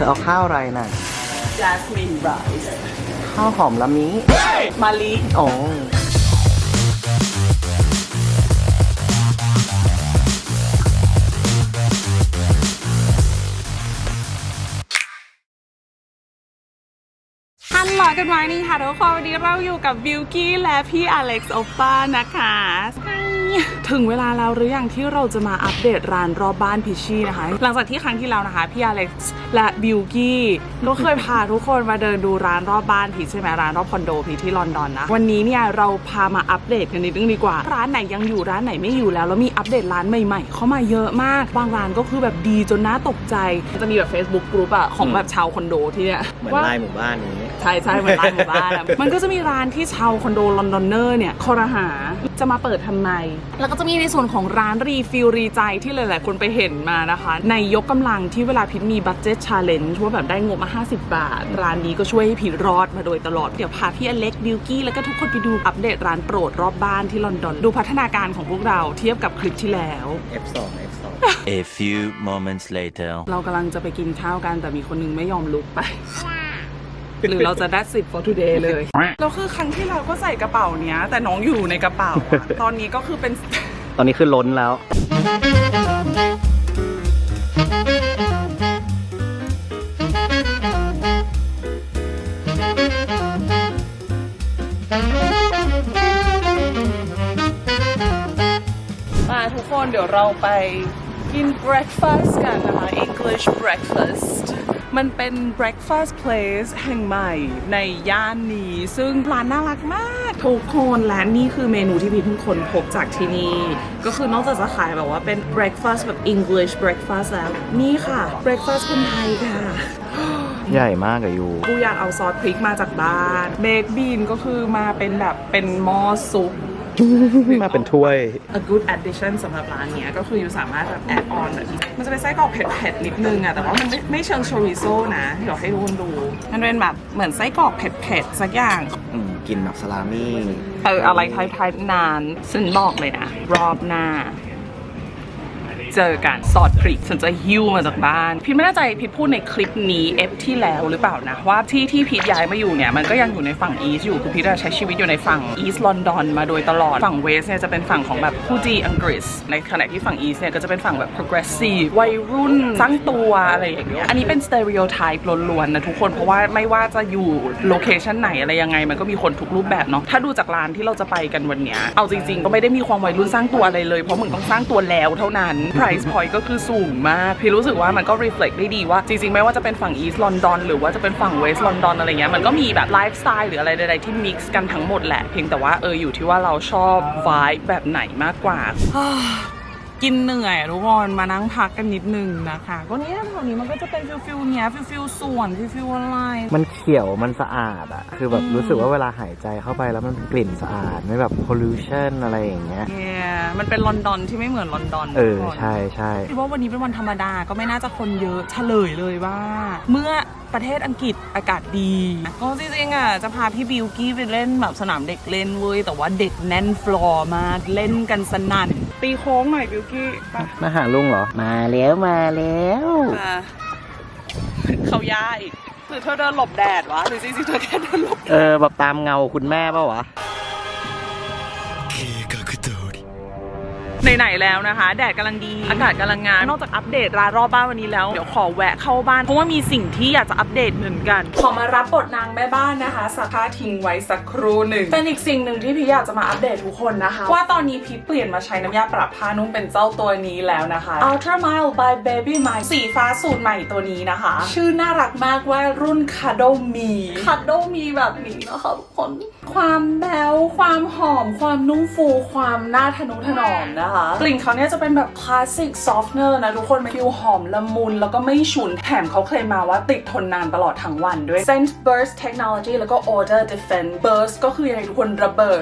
เธอเอาข้าวอะไรน่ะ jasmine rice ข้าวหอมละมิมาลิอ๋อฮัลโหลกันไว้นี่ค่ะทุกคนวันนี้เราอยู่กับบิวกี้และพี่อเล็กซ์โอป้านะคะ ถึงเวลาแล้วหรือยังที่เราจะมาอัปเดตร้านรอบบ้านพิชชี่นะคะ หลังจากที่ครั้งที่แล้วนะคะพี่อเล็กซ์และบิวกี้ก็เคยพาทุกคนมาเดินดูร้านรอบบ้านพิชใช่ไหมร้านรอบคอนโดพิชที่ลอนดอนนะวันนี้เนี่ยเราพามาอัปเดตกันนิดนึงดีกว่า ร้านไหนยังอยู่ร้านไหนไม่อยู่แล้วแล้วมีอัปเดตร้านใหม่ๆ เข้ามาเยอะมากบางร้านก็คือแบบดีจนน่าตกใจ จะมีแบบ Facebook กลุ่มอะของแบบชาวคอนโดที่เนี่ยเหมือนว่าลายหมู่บ้านนี้ ใช่ใช่เหมือนร้านหมู่บ้านอะมันก็จะมีร้านที่ชาวคอนโดลอนดอนเนอร์เนี่ยคอรหาจะมาเปิดทำไม แล้วก็จะมีในส่วนของร้านรีฟิลรีใจที่หลายๆ คนไปเห็นมานะคะ ในยกกำลังที่เวลาพิทมีบัตเจ็ตชาเลนจ์ว่าแบบได้งบมา 50 บาท ร้านนี้ก็ช่วยให้พิทรอดมาโดยตลอด เดี๋ยวพาพี่อเล็กบิวกี้แล้วก็ทุกคนไปดูอัปเดตร้านโปรดรอบบ้านที่ลอนดอน ดูพัฒนาการของพวกเราเทียบกับคลิปที่แล้ว F2 F2 A few moments later. เรากำลังจะไปกินข้าวกันแต่มีคนนึงไม่ยอมลุกไป หรือเราจะได้สิบ for today เลยแล้วคือครั้งที่เราก็ใส่กระเป๋าเนี้ย แต่น้องอยู่ในกระเป๋าอะตอนนี้ก็คือเป็น ตอนนี้คือล้นแล้ว มาทุกคนเดี๋ยวเราไปกิน breakfast กันนะคะ English breakfast มันเป็น breakfast place แห่งใหม่ในย่านนี้ ซึ่งร้านน่ารักมาก ทุกคนและนี่คือเมนูที่พี่เพิ่งค้นพบจากที่นี่ ก็คือนอกจากจะขายแบบว่าเป็น breakfast แบบ English breakfast แล้ว นี่ค่ะ breakfast คนไทยค่ะ ใหญ่มากอะยูกูอยากเอาซอสพริกมาจากบ้านเบคบีนก็คือมาเป็นแบบเป็นหม้อซุป มาเป็นถ้วย a good addition สำหรับร้านเนี้ยก็คืออยู่สามารถแบบแอดออนแบบนี้มันจะเป็นไส้กรอกเผ็ดๆนิดนึงอะแต่ว่ามันไม่ไม่เชิงโชริโซนะเดี๋ยวให้ทุกคนดู มันเป็นแบบเหมือนไส้กรอกเผ็ดๆสักอย่าง อืมกินแบบสลามี่ เอออะไรไทยๆนานฉันบอกเลยนะ รอบหน้า เจอกันซอสพริกฉันจะหิ้วมาจากบ้าน พี่ไม่แน่ใจพี่พูดในคลิปนี้เอฟที่แล้วหรือเปล่านะ ว่าที่ที่พีทย้ายมาอยู่เนี่ยมันก็ยังอยู่ในฝั่งอีสอยู่คือพีทอะใช้ชีวิตอยู่ในฝั่งอีสลอนดอนมาโดยตลอดฝั่งเวสเนี่ยจะเป็นฝั่งของแบบผู้จีอังกฤษ ในขณะที่ฝั่งอีสเนี่ยก็จะเป็นฝั่งแบบ progressive วัยรุ่นสร้างตัวอะไรอย่างเงี้ยอันนี้เป็น stereotype ล้วนๆนะทุกคนเพราะว่าไม่ว่าจะอยู่โลเคชันไหนอะไรยังไงมันก็มีคนทุกรูปแบบเนาะถ้าดูจากร้านที่เราจะไปกันวันเนี้ยเอาจริงๆ ก็ไม่ได้มีความวัยรุ่นสร้างตัวอะไรเลยเพราะมึงต้องสร้างตัวแล้วเท่านั้น price point ก็คือสูงมาก พี่รู้สึกว่ามันก็ reflect ได้ดีว่า จริงๆ ไม่ว่าจะเป็นฝั่ง East London หรือว่าจะเป็นฝั่ง West London อะไรเงี้ย มันก็มีแบบไลฟ์สไตล์หรืออะไรใดๆที่ mix กันทั้งหมดแหละ เพียงแต่ว่าเอออยู่ที่ว่าเราชอบ vibe แบบไหนมากกว่า กินเหนื่อยอะทุกคนมานั่งพักกันนิดนึงนะคะก็เนี้ยแถวนี้มันก็จะเป็นฟิลฟิลเนี้ยฟิลฟิลสวนฟิลฟิลอะไร มันเขียวมันสะอาดอะคือแบบอืมรู้สึกว่าเวลาหายใจเข้าไปแล้วมันเป็นกลิ่นสะอาดไม่แบบ pollution อะไรอย่างเงี้ย yeah มันเป็นลอนดอนที่ไม่เหมือนลอนดอนเออ ทุกคนใช่ใช่คิดว่าวันนี้เป็นวันธรรมดาก็ไม่น่าจะคนเยอะเฉลยเลยว่า เมื่อประเทศอังกฤษอากาศดีก็จริงๆอะจะพาพี่บิวกี้ไปเล่นแบบสนามเด็กเล่นเว้ยแต่ว่าเด็กแน่นฟลอร์มากเล่นกันสนั่น ตีโค้งหน่อยบิวกี้ไปมาหาลุงเหรอ มาแล้วมาแล้วมาเขาย่าอีกหรือเธอเดินหลบแดดวะหรือจริงๆเธอแค่เดินหลบเออแบบตามเงาคุณแม่ป่าวะ ไหนๆแล้วนะคะ แดดกำลังดี อากาศกำลังงามนอกจากอัปเดตร้านรอบบ้านวันนี้แล้ว เดี๋ยวขอแวะเข้าบ้าน เพราะว่ามีสิ่งที่อยากจะอัปเดตเหมือนกัน ขอมารับบทนางแม่บ้านนะคะ สักผ้าทิ้งไว้สักครู่หนึ่ง เป็นอีกสิ่งหนึ่งที่พี่อยากจะมาอัปเดตทุกคนนะคะ ว่าตอนนี้พี่เปลี่ยนมาใช้น้ำยาปรับผ้านุ่มเป็นเจ้าตัวนี้แล้วนะคะ Ultra Mild by Baby m i สีฟ้าสูตรใหม่ตัวนี้นะคะ ชื่อน่ารักมากว่ารุ่น Cuddle Me Cuddle Me แบบนี้นะคะทุกคน ความแบ๊วความหอม ความนุ่มฟู ความน่าทะนุถนอมนะคะ กลิ่นเขาเนี่ยจะเป็นแบบคลาสสิกซอฟเนอร์นะทุกคนฟิวหอมละมุน แล้วก็ไม่ฉุนแถมเขาเคลมมาว่าติดทนนานตลอดทั้งวันด้วย Scent Burst Technology แล้วก็ Odor Defense Burst ก็คือยังไงทุกคนระเบิด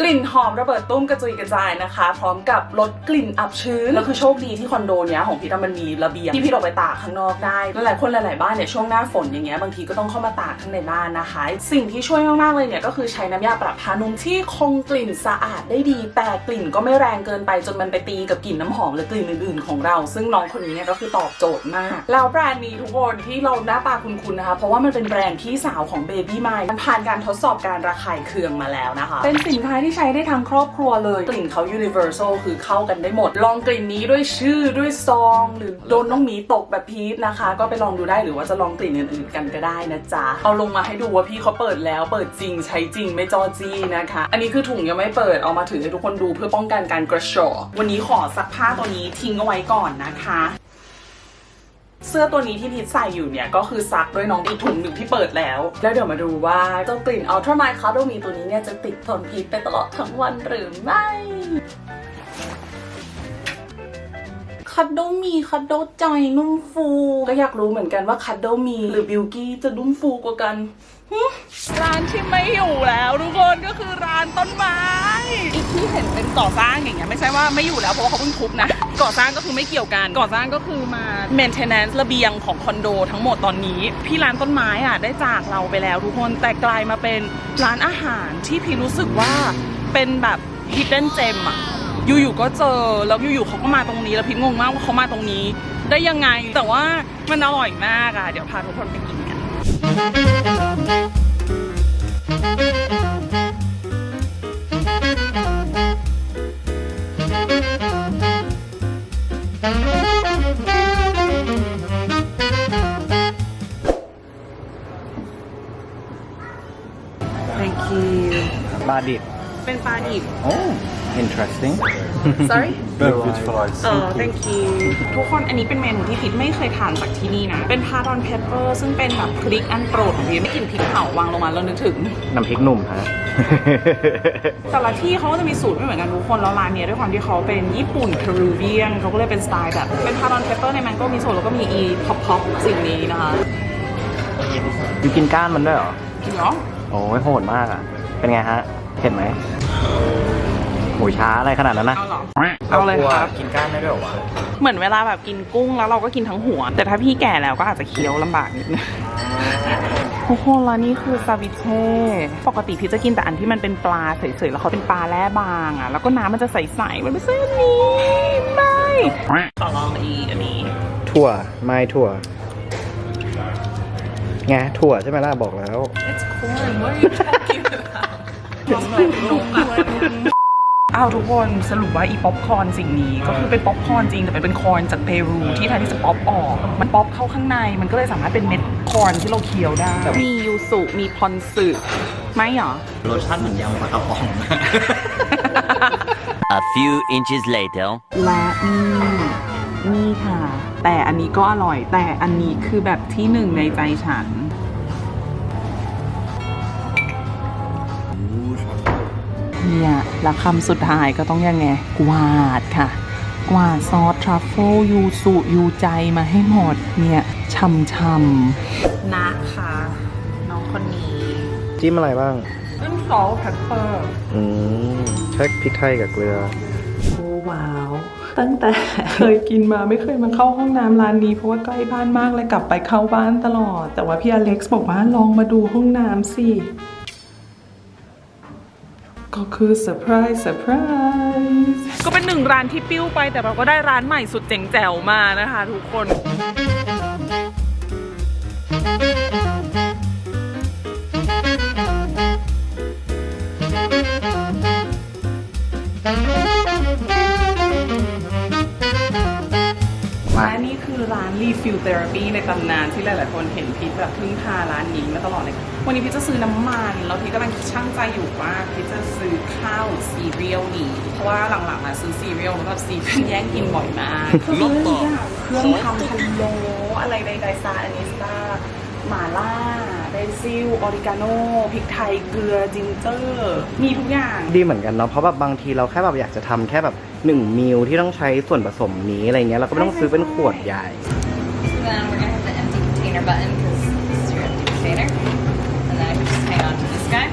กลิ่นหอมระเบิดตุ้มกระจุยกระจายนะคะ พร้อมกับลดกลิ่นอับชื้นแล้วคือโชคดีที่คอนโดเนี้ยของพี่ทมันมีระเบียงที่พี่ออกไปตากข้างนอกได้หลายคนหลายๆบ้านเนี่ยช่วงหน้าฝนอย่างเงี้ยบางทีก็ต้องเข้ามาตากข้างในบ้านนะคะ สิ่งที่ช่วยมากๆเลยเนี่ยก็คือใช้น้ำยาปรับผ้านุ่มที่คงกลิ่นสะอาดได้ดีแต่กลิ่นก็ไม่แรงเกินไปจนมันไปตีกับกลิ่นน้ำหอมหรือกลิ่นอื่นๆของเรา ซึ่งน้องคนนี้เนี่ยก็คือตอบโจทย์มาก แล้วแบรนด์นี้ทุกคนที่เราหน้าตาคุ้นๆนะคะ เพราะว่ามันเป็นแบรนด์พี่สาวของ Baby m i มันผ่านการทดสอบการระคายเคืองมาแล้วนะคะ เป็นสินค้าที่ใช้ได้ทั้งครอบครัวเลย กลิ่นเขา universal คือเข้ากันได้หมด ลองกลิ่นนี้ด้วยชื่อด้วยซอง หรือโดนน้องหมีตกแบบพีทนะคะ ก็ไปลองดูได้หรือว่าจะลองกลิ่นอื่นๆกันก็ได้นะจ๊ะเอาลงมาให้ดูว่าพี่เขาเปิดแล้วเปิดจริงใช้จริงไม่จอจี้นะคะ อันนี้คือถุงยังไม่เปิดเอามาถือให้ทุกคนดูเพื่อป้องกันการกระชอกวันนี้ขอซักผ้าตัวนี้ทิ้งเอาไว้ก่อนนะคะ เสื้อตัวนี้ที่พีทใส่อยู่เนี่ย ก็คือซักด้วยน้องอีกถุงหนึ่งที่เปิดแล้ว แล้วเดี๋ยวมาดูว่าเจ้ากลิ่น Ultra My c a d o มีตัวนี้เนี่ย จะติดทนพีทไปตลอดทั้งวันหรือไม่คัดโดมีคัดโดใจนุ่มฟู ก็อยากรู้เหมือนกันว่าคัดโดมีหรือบิวกี้จะนุ่มฟูกว่ากัน ร้านที่ไม่อยู่แล้วทุกคนก็คือร้านต้นไม้อีกที่เห็นเป็นก่อสร้างอย่างเงี้ยไม่ใช่ว่าไม่อยู่แล้วเพราะว่าเขาเพิ่งทุบนะก่อสร้างก็คือไม่เกี่ยวกันก่อสร้างก็คือมา maintenance ระเบียงของคอนโดทั้งหมดตอนนี้ พี่ร้านต้นไม้อะได้จากเราไปแล้วทุกคนแต่กลายมาเป็นร้านอาหารที่พี่รู้สึกว่าเป็นแบบ hidden gem อะอยู่ๆก็เจอแล้วอยู่ๆเขาก็มาตรงนี้แล้วพี่งงมากว่าเขามาตรงนี้ ได้ยังไงแต่ว่ามันอร่อยมากอะเดี๋ยวพาทุกคนไปกินกัน Thank you บาดิบ เป็นปลาดิบ โอ้ interesting sorry No fish fries. เออ thank you ทุกคนอันนี้เป็นเมนูที่พิทไม่เคยทานจากที่นี่นะ เป็นพาดอนเพปเปอร์ซึ่งเป็นแบบพริกอันโปรดของพิทไม่กลินพริกเผาวางลงมาแล้วนึกถึง น้ำพริกหนุ่มฮะ แต่ละที่เขาก็จะมีสูตรไม่เหมือนกันทุกคน แล้วร้านเนี้ยด้วยความที่เขาเป็นญี่ปุ่นคารูเบียนเขาก็เลยเป็นสไตล์แบบ เป็นพาดอนเพปเปอร์ในแมงโก้มิโซะแล้วก็มีอีพ็อปพ็อปสิ่งนี้นะคะอยู่กินก้านมันด้วยเหรอจริงเหรอโอ้ยโหดมากอะ เป็นไงฮะ เห็นไหม โหช้าอะไรขนาดนั้นนะเอาเหรอเอาเลยครับ กินก้านได้ด้วยเหรอวะเหมือนเวลาแบบกินกุ้งแล้วเราก็กินทั้งหัว แต่ถ้าพี่แก่แล้วก็อาจจะเคี้ยวลำบากนิดนึงทุกคนแล้วนี่คือซาบิเช่ปกติพี่จะกินแต่อันที่มันเป็นปลาใสๆแล้วเขาเป็นปลาแร่บางอะ แล้วก็น้ำมันจะใสๆมันไม่ใช่อันนี้ไม่ขอลองอีอันนี้ ถั่วไม่ถั่วไงถั่วใช่ไหมล่ะบอกแล้ว It's corn what are you talking about อ้าวทุกคนสรุปว่าอีป๊อปคอร์นสิ่งนี้ ก็คือเป็นป๊อปคอร์นจริงแต่เป็นคอร์นจากเปรูที่แทนที่จะป๊อปออก มันป๊อปเข้าข้างในมันก็เลยสามารถเป็นเม็ดคอร์นที่เราเคี้ยวได้ มียูสุมีพอนสึไม่เหรอรสชาติเหมือนยำปลากระป๋อง A few inches later. และนี่นี่ค่ะ แต่อันนี้ก็อร่อยแต่อันนี้คือแบบที่หนึ่งในใจฉัน เนี่ยแล้วคำสุดท้ายก็ต้องยังไง กวาดค่ะ กวาดซอสทรัฟเฟิลยูสุยูใจมาให้หมดเนี่ยช่ำๆนะคะน้องคนนี้จิ้มอะไรบ้างจิ้มซอสแพปเปอร์อืมแค่พริกไทยกับเกลือโอ้ว้าว ตั้งแต่เคยกินมาไม่เคยมาเข้าห้องน้ำร้านนี้เพราะว่าใกล้บ้านมากเลยกลับไปเข้าบ้านตลอด แต่ว่าพี่อเล็กซ์บอกว่าลองมาดูห้องน้ำสิ ก็คือเซอร์ไพรส์เซอร์ไพรส์ก็เป็นหนึ่งร้านที่ปิ้วไปแต่เราก็ได้ร้านใหม่สุดเจ๋งแจ๋วมานะคะทุกคนและนี่คือร้าน Refill Therapy ในตำนานที่ หลาย ๆ คนเห็นพีทแบบพึ่งพาร้านนี้มาตลอดเลย วันนี้พีทจะซื้อน้ำมัน แล้วพีทกำลังช่างใจอยู่ว่าพีทจะซื้อข้าวหรือซีเรียลดีเพราะว่าหลังๆมาซื้อซีเรียลแล้วแบบซีเรียลแย่งกินบ่อยมากลบต่อเครื่องทำพะโล้อะไรใดๆซาอันนี้ซ่าหม่าล่าเบซิลออริกาโนพริกไทยเกลือจิงเจอร์มีทุกอย่างดีเหมือนกันเนาะเพราะแบบบางทีเราแค่แบบอยากจะทำแค่แบบหนึ่งมิลที่ต้องใช้ส่วนผสมนี้อะไรเงี้ยเราก็ไม่ต้องซื้อเป็นขวดใหญ่ Then we're gonna have the empty container button because this is your empty container. And then I can just hang on to this guy.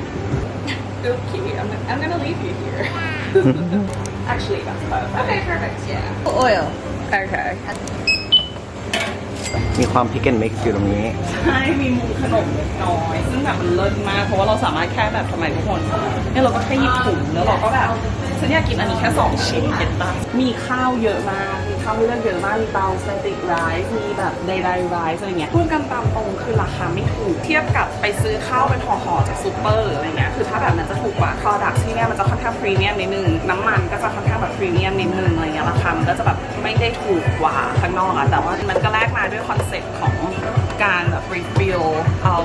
Okay, I'm, I'm gonna leave you here. Actually, that's perfect. Okay, perfect. Yeah. Oil. Okay. มีความพิกเกนมิกซ์อยู่ตรงนี้ ใช่ มีมุมขนมเล็กน้อย ซึ่งแบบมันเลิศมาก เพราะว่าเราสามารถแค่แบบทำไมทุกคนเนี่ยเราก็แค่หยิบถุงแล้วเราก็แบบฉันอยากกินอันนี้แค่สองชิ้นเก็ตปะมีข้าวเยอะมากมี ข้าวให้เลือกเยอะมากมีเตาสเต็กไรซ์มีแบบไดไดไรซ์อะไรเงี้ยพูดกันตามตรงคือราคาไม่ถูก เทียบกับไปซื้อข้าวเป็นห่อๆจากซูเปอร์หรืออะไรเงี้ยคือถ้าแบบนั้นจะถูกกว่า product ที่เนี่ยมันจะค่อนข้างพรีเมียมนิดนึงน้ำมันก็จะค่อนข้างแบบพรีเมียมนิดนึงอะไรเงี้ยราคามันก็จะแบบไม่ได้ถูกกว่าข้างนอกอะแต่ว่ามันก็แลกมาด้วยคอนเซ็ปต์ของการแบบ refill เอา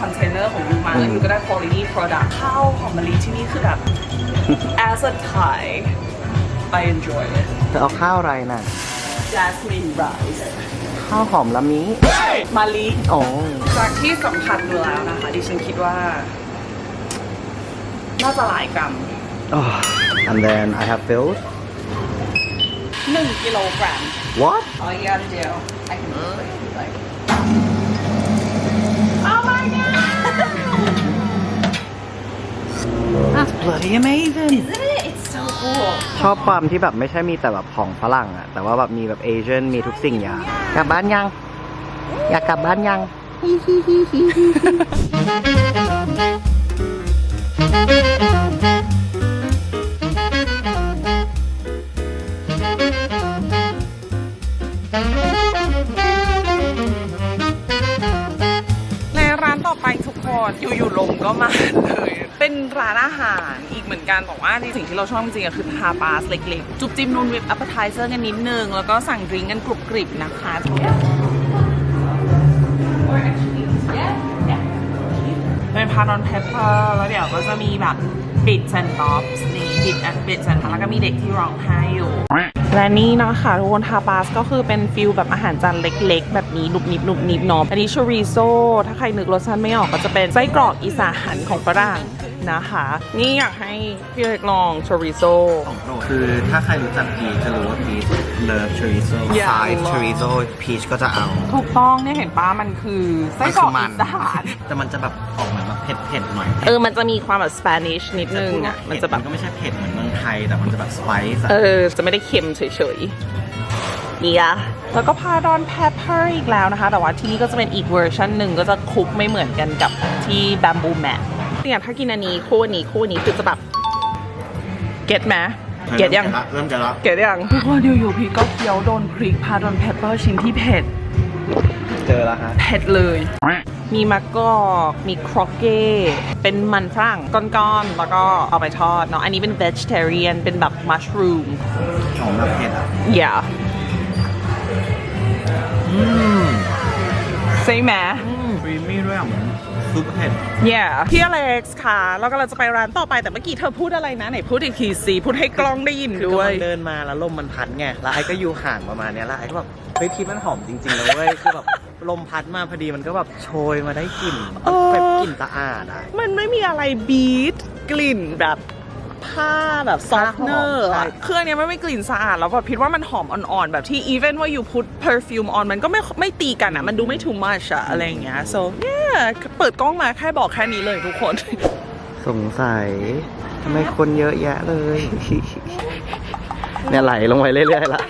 คอนเทนเนอร์ของยูมาแล้วยูก็ได้ quality product ข้าวหอมมะลิที่นี่คือแบบ as a Thai I enjoy it จะเอาข้าวอะไรน่ะ jasmine rice ข้าวหอมละมิมะลิอ๋อจากที่สัมผัสดูแล้วนะคะ ดิฉันคิดว่า น่าจะหลายกรัม Oh, and then I have filled 1กิโลกรัม what All you gotta do, I can do it if you like. Oh my god that's bloody amazing Isn't it? ชอบความที่แบบไม่ใช่มีแต่แบบของฝรั่งอะแต่ว่าแบบมีแบบเอเชียนมีทุกสิ่งอย่างกลับบ้านยัง อยากกลับบ้านยังในร้านต่อไปทุกคนอยู่ๆลงก็มาเลย เป็นร้านอาหารอีกเหมือนกันบอกว่าในสิ่งที่เราชอบจริงๆคือทาปาสเล็กๆ จุบจิ้มนูนวิปอัปเปอร์ไทเซอร์กันนิดนึง แล้วก็สั่งดริงก์กันกรุบกริบนะคะเป็นพารอนเพปเปอร์แล้วเดี๋ยวก็จะมีแบบบิดแซนด์บ๊อบนี่บิดแอนบิดแซนด์แล้วก็มีเด็กที่ร้องไห้อยู่ และนี่นะคะทุกคนทาปาสก็คือเป็นฟิลแบบอาหารจานเล็ก ๆ แบบนี้หนุบนิบหนุบนิบเนาะอันนี้ชอริโซถ้าใครนึกรสชาติไม่ออกก็จะเป็นไส้กรอกอีสานของฝรั่ง นะคะ นี่อยากให้พี่เล็กลองชอริโซ ของโปรดคือถ้าใครรู้จักพีชจะรู้ว่าพีชเลิฟชอริโซอย่าสายลองชอริโซพีชก็จะเอาถูกต้องเนี่ยเห็นป้ามันคือไส้กรอกอีสานแต่มันจะแบบออกเหมือนแบบเผ็ดๆหน่อยเออมันจะมีความแบบสเปนิชนิดนึงอะมันจะแบบก็ไม่ใช่เผ็ดเหมือนเมืองไทยแต่มันจะแบบสไปซ์เออ จะไม่ได้เค็มเฉยๆนี่อะแล้วก็พาดอนแพปเปอร์อีกแล้วนะคะ แต่ว่าที่นี่ก็จะเป็นอีกเวอร์ชันหนึ่งก็จะคลุกไม่เหมือนกันกับที่แบมบูแมท เนี่ยถ้ากินอันนี้คู่อันนี้คู่อันนี้คือจะแบบเก็ตไหมเก็ตยังเริ่มจะละเก็ตยังทุกคนอยู่ๆพี่ก็เคี้ยวโดนพริกพาดอนแพปเปอร์ชิ้นที่เผ็ดเจอแล้วฮะเผ็ดเลย มีมะกอกมีครอกเก้เป็นมันฝรั่งก้อนๆ แล้วก็เอาไปทอดเนาะอันนี้เป็น vegetarian เป็นแบบมัชรูมหอมแบบเผ็ดอะ yeah ใช่ไหมครีมมี่ด้วยอะเหมือน ซุปเผ็ด yeah พี่อเล็กซ์ค่ะ เรากำลังจะไปร้านต่อไปแต่เมื่อกี้เธอพูดอะไรนะ ไหนพูดอีกทีสิพูดให้กล้องได้ยินคือด้วย กำลังเดินมาแล้วลมมันพัดไง แล้วไอ้ก็อยู่ห่างประมาณเนี้ยแล้วไอ้ก็แบบเฮ้ยพีชมันหอมจริงๆแล้วเว้ย คือแบบลมพัดมาพอดีมันก็แบบโชยมาได้กลิ่นเออ แบบกลิ่นสะอาดอะ มันไม่มีอะไรบีทกลิ่นแบบ ผ้าแบบซอฟเนอร์ใช่ เครื่องนี้มันไม่กลิ่นสะอาดแล้วแบบพิดว่ามันหอมอ่อนๆ แบบที่ even ว่า you put perfume on มันก็ไม่ไม่ตีกันอะมันดูไม่ too much อะอะไรอย่างเงี้ย so yeah เปิดกล้องมาแค่บอกแค่นี้เลยทุกคน สงสัยทำไมคนเยอะแยะเลย เนี่ยไหลลงไปเรื่อยๆละ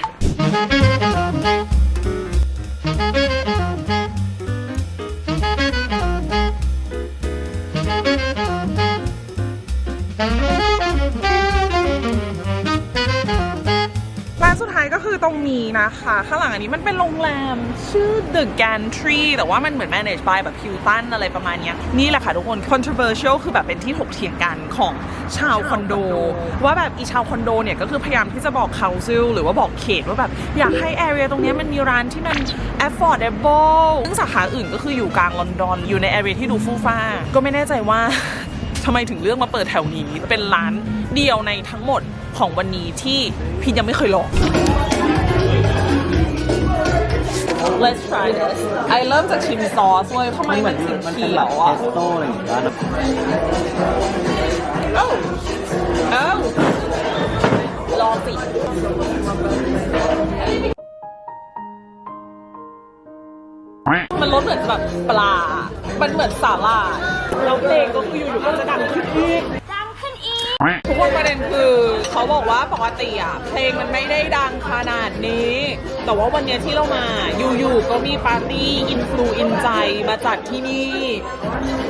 คือตรงนี้นะคะ ข้างหลังอันนี้มันเป็นโรงแรมชื่อ The Gantry แต่ว่ามันเหมือน manage by แบบ Hilton อะไรประมาณเนี้ยนี่แหละค่ะทุกคน controversial คือแบบเป็นที่ถกเถียงกันของชาวคอนโด ว่าแบบอีชาวคอนโดเนี่ยก็คือพยายามที่จะบอก council หรือว่าบอกเขตว่าแบบอยากให้ area ตรงเนี้ยมันมีร้านที่มัน affordable ซึ่งสาขาอื่นก็คืออยู่กลางลอนดอน อยู่ใน area ที่ดูฟู่ฟ้า ก็ไม่แน่ใจว่าทำไมถึงเลือกมาเปิดแถวนี้เป็นร้านเดียวในทั้งหมดของวันนี้ที่พี่ยังไม่เคยลอง Let's try this ไอเริ่มจากชิมซอสเว้ยทำไมมันสีเขียวอะเทสโต้อะไรอย่างเงี้ยนะ เอ้าเอ้าลองสิมันรสเหมือนแบบปลา มันเหมือนสาหร่ายแล้วเพลงก็คืออยู่ๆก็จะดังขึ้นอีกทุกคนประเด็นคือ เขาเขาบอกว่าปกติอะเพลงมันไม่ได้ดังขนาดนี้ แต่ว่าวันเนี้ยที่เรามาอยู่ๆก็มีปาร์ตี้อินฟลูอินใจมาจัดที่นี่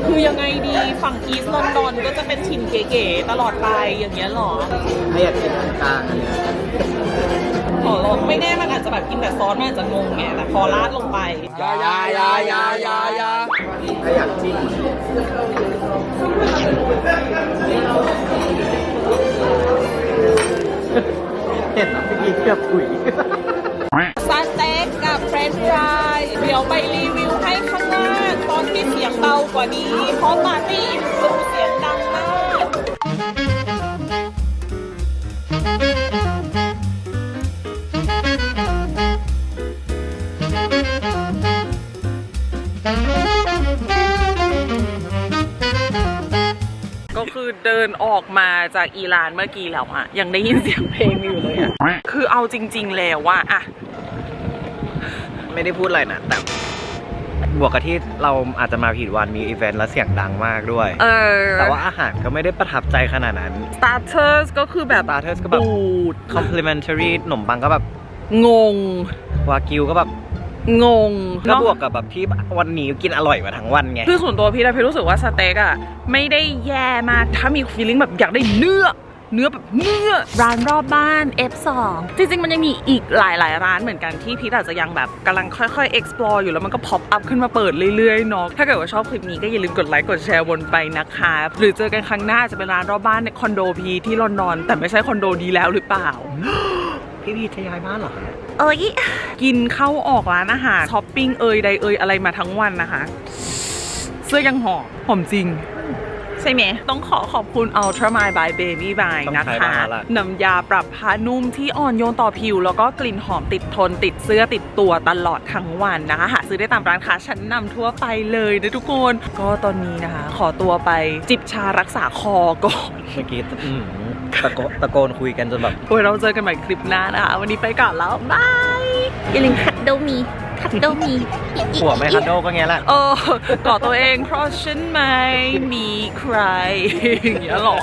คือยังไงดีฝั่งอีสต์ลอนดอนก็จะเป็นถิ่นเก๋ๆตลอดไปอย่างเงี้ยเหรอไม่อยากกินกลางอันเนี้ยขอลองไม่แน่มันอาจจะแบบกินแต่ซอสมันอาจจะงงไงแต่พอราดลงไปยายายายายายาถ้าอยากจิ้ม ห็นพี่กีเกือบถุยสเต็กกับเฟรนช์ฟรายเดี๋ยวไปรีวิวให้ข้างล่างตอนที่เสียงเบากว่านี้เพราะปาร์ตี้อินฟลูเสียงดัง คือเดินออกมาจากอีรานเมื่อกี้แล้วอะยังได้ยินเสียงเพลงอยู่เลยอะคือเอาจริง ๆ แล้วว่าอะไม่ได้พูดอะไรนะแต่บวกกับที่เราอาจจะมาผิดวันมีอีเวนต์แล้วเสียงดังมากด้วย เออ แต่ว่าอาหารก็ไม่ได้ประทับใจขนาดนั้น starters ก็คือแบบ starters ก็แบบบูด complimentary ขนมปังก็แบบ งง วากิวก็แบบ งงก็บวกกับแบบที่วันนี้กินอร่อยมาทั้งวันไงคือส่วนตัวพี่นะพี่รู้สึกว่าสเต็กอะไม่ได้แย่มากถ้ามีฟีลลิ่งแบบอยากได้เนื้อเนื้อแบบเนื้อร้านรอบบ้าน F2 จริงๆ มันยังมีอีกหลายๆ ร้านเหมือนกันที่พีทอาจจะยังแบบกำลังค่อยๆ explore อยู่แล้วมันก็ pop up ขึ้นมาเปิดเรื่อยๆเนาะถ้าเกิดว่าชอบคลิปนี้ก็อย่าลืมกดไลค์กดแชร์วนไปนะคะ หรือเจอกันครั้งหน้าจะเป็นร้านรอบบ้านในคอนโดพีที่ลอนดอนแต่ไม่ใช่คอนโดดีแล้วหรือเปล่า พี่พีจะย้ายบ้านเหรอเอ้ยกินเข้าออกร้านอาหารช้อปปิ้งเอยใดเอยอะไรมาทั้งวันนะคะ เสื้อยังหอมหอมจริง ใช่ไหม ต้องขอขอบคุณ Ultra My by Baby by ต้องนะใช้คะบ้างแล้วล่ะ น้ำยาปรับผ้านุ่มที่อ่อนโยนต่อผิว แล้วก็กลิ่นหอมติดทนติดเสื้อติดตัวตลอดทั้งวันนะคะ หาซื้อได้ตามร้านค้าชั้นนำทั่วไปเลยนะทุกคน ก็ตอนนี้นะคะ ขอตัวไปจิบชารักษาคอก่อน เมื่อกี้อืม ตะโกตะโกนคุยกันจนแบบไว้เราเจอกันใหม่คลิปหน้านะคะวันนี้ไปก่อนแล้วบายอย่าลืมคัดโดมีคัดโดมีหัวไม่คันโดก็เงี้ยแหละเออก่อตัวเองเพราะฉันไม่มีใครอย่างเงี้ยเหรอ